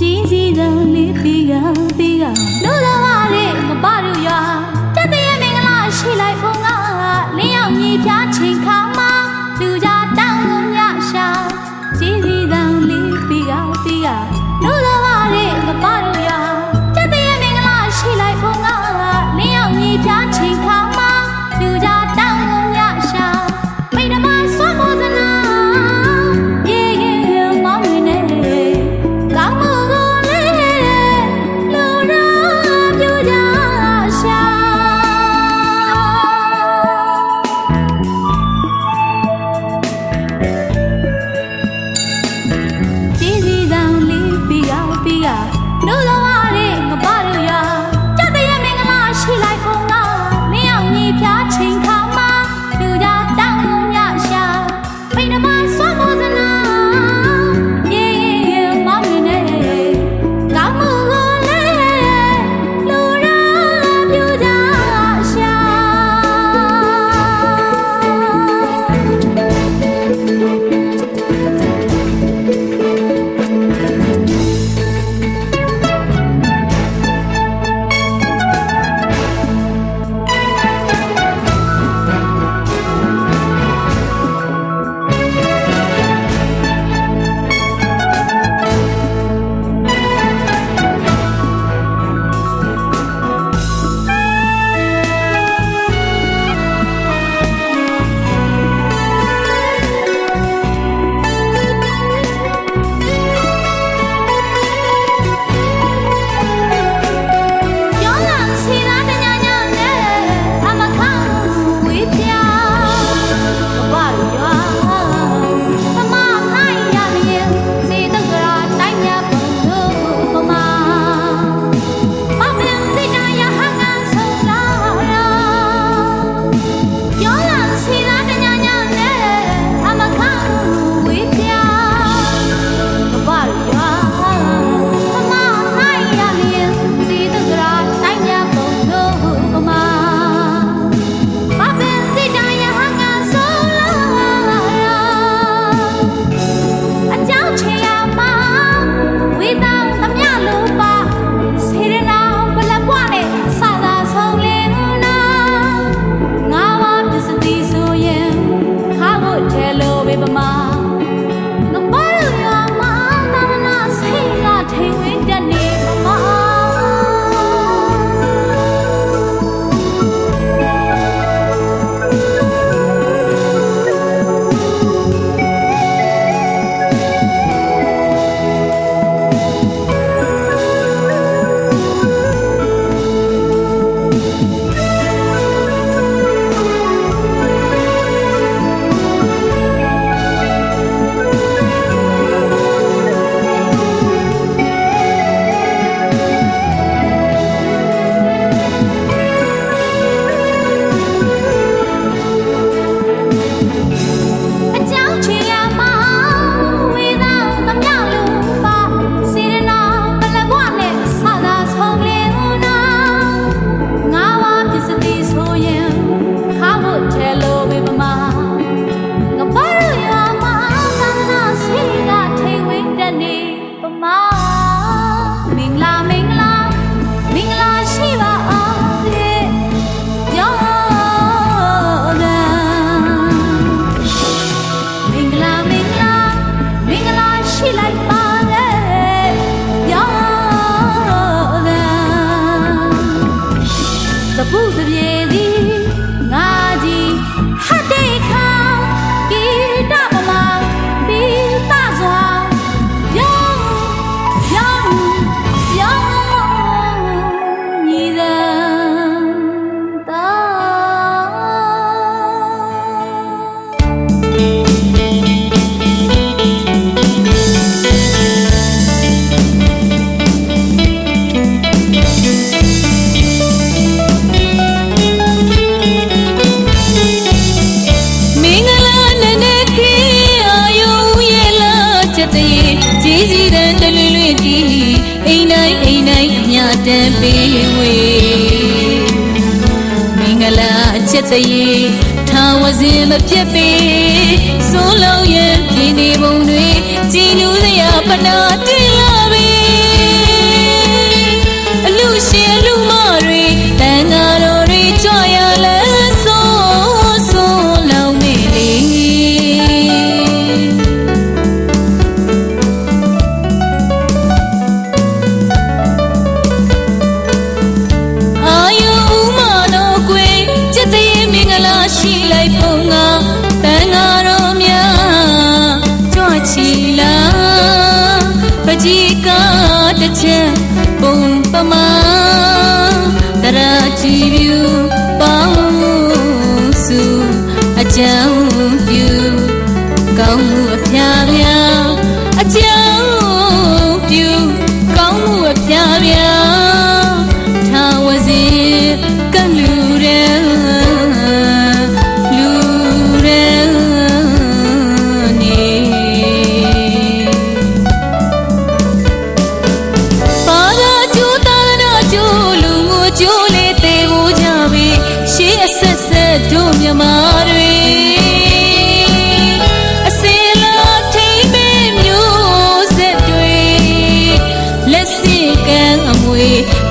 ကြီးကြီးကလေးပြီးကပြီးကလို့တော့ က်တရေထားဝစဉ်မပြတ်ပေစိုးလုံးရဲ့ပြည်နေပုံတွေကြည်နူးစရာပနာတင် ကြည်ပြူပေါင်းစုအကြံ 为。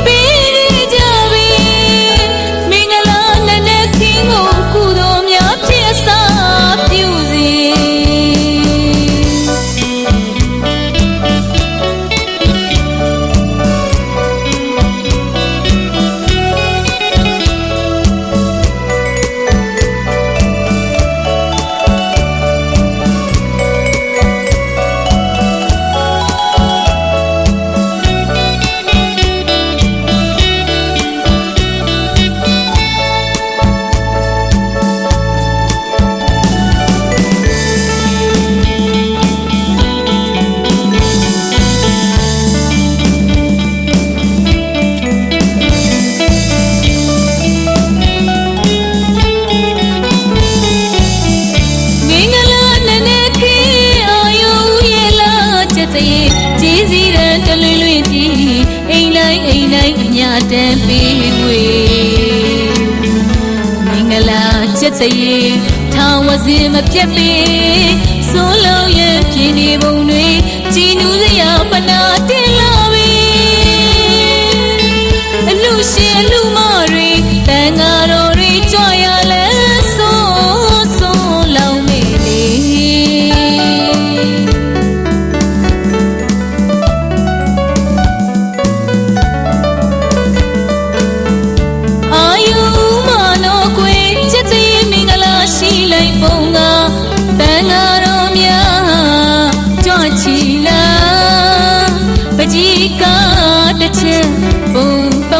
လေးစီးတဲ့တလွင်လွင်တီအိမ်လိုက်အိမ်လိုက်အညာတန်ပေးငွေမင်္ဂလာချက်တရေထောင်ဝစင်မပြတ်ပေစိုးလုံးရဲ့ပြင်းနေပုံတွေကြည်နူးစရာပနာတင်လာပြီအလူရှင်အလူမ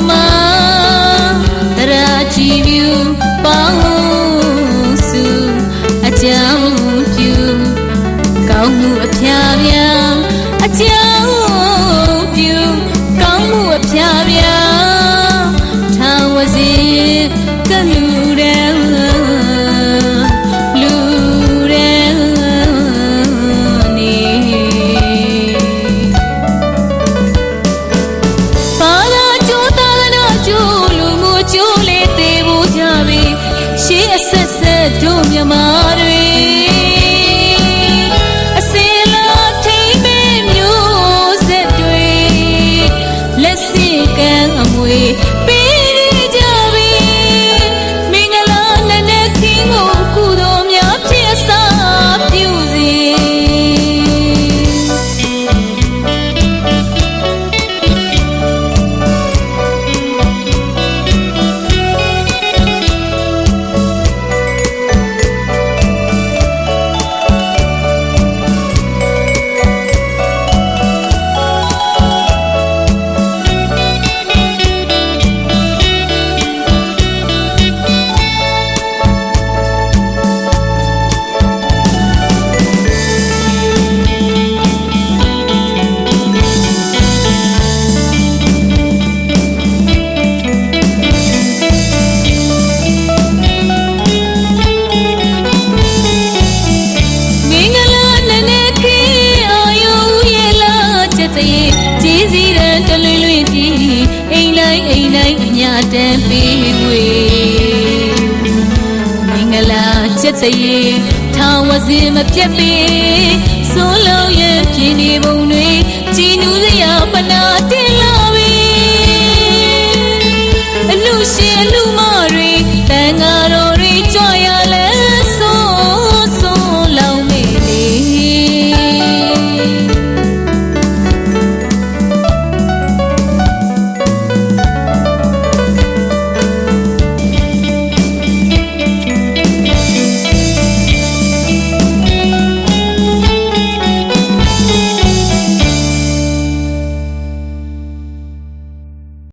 amar. က်ချေထာဝစီမပြက်မီစိုးလုံးရဲ့ပြင်းနေပုံတွေကြည်နူးစရာပနာတင်လာပြီအလူရှင်အလူမတွေတန်ဃာတော်တွေကြွရလဲ